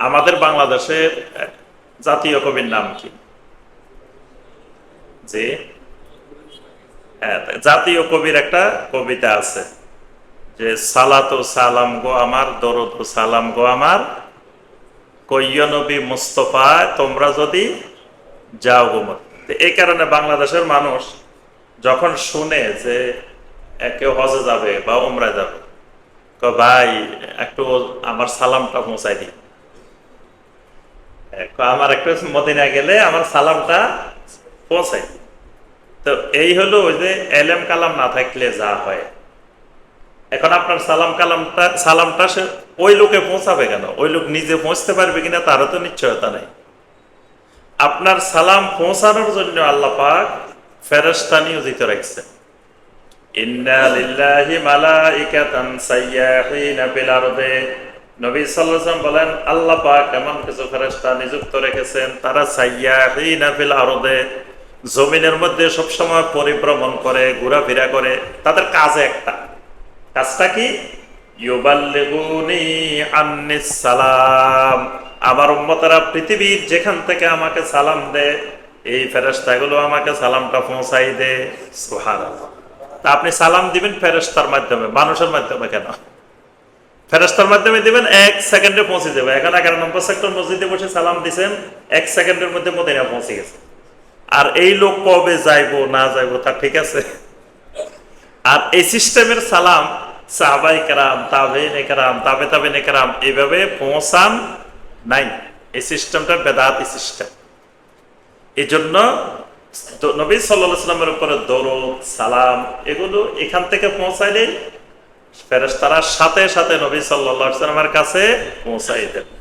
আমাদের বাংলাদেশের জাতীয় কবির নাম কি? জি। হ্যাঁ, জাতীয় কবির একটা কবিতা আছে। যে সালাতো সালাম গো আমার দরদ সালাম গো আমার। কইয় নবী মুস্তফা তোমরা যদি যাও গো মত। এই কারণে বাংলাদেশের মানুষ যখন শুনে যে কেউ হজে যাবে বা উমরায় যাবে ভাই একটু আমার সালামটা পৌঁছাই দিই। আমার একটু মদিনায় গেলে আমার সালামটা দিই। তো এই হলো ওই যে এলেম কালাম না থাকলে যা হয়। এখন আপনার সালাম কালামটা, সালামটা সে ওই লোকে পৌঁছাবে কেন? ওই লোক নিজে পৌঁছতে পারবে কিনা তারও তো নিশ্চয়তা নেই। আপনার সালাম পৌঁছানোর জন্য আল্লাহ পাক ফেরেশতা নিয়োজিত রাখছে ইন্না লিল্লাহি মালাইকাতান সাইয়াহিনা ফিল আরদে। নবী ওয়াসাল্লাম বলেন, আল্লাহ পাক এমন কিছু ফেরেশতা নিযুক্ত রেখেছেন, তারা সাইয়াহিনা আরদে, জমিনের মধ্যে সবসময় পরিভ্রমণ করে, ঘোরাফেরা করে। তাদের কাজ একটা। কাজটা কি? সালাম। আমার উম্মতেরা পৃথিবীর যেখান থেকে আমাকে সালাম দে এই ফেরেশতাগুলো আমাকে সালামটা পৌঁছাই দে তা আপনি সালাম দিবেন ফেরেশতার মাধ্যমে, মানুষের মাধ্যমে কেন? ফেরেশতার মাধ্যমে দিবেন, এক সেকেন্ডে পৌঁছে যাবে। এখন এগারো নম্বর সেক্টর মসজিদে বসে সালাম দিছেন, এক সেকেন্ডের মধ্যে মদিনা পৌঁছে গেছে। আর এই লোক কবে যাইবো, না যাইবো তা ঠিক আছে। আর এই সিস্টেমের সালাম সাহাবাই কেরাম তাবেন কেরাম, তাবে তাবেন কেরাম এইভাবে পৌঁছান নাই। এই সিস্টেমটা বেদাতি সিস্টেম। এই জন্য নবী সাল্লাহ সাল্লামের উপরে দরদ, সালাম, এগুলো এখান থেকে পৌঁছাইলে ফেরেশতারা সাথে সাথে নবী সাল্লা সাল্লামের কাছে পৌঁছাই দেন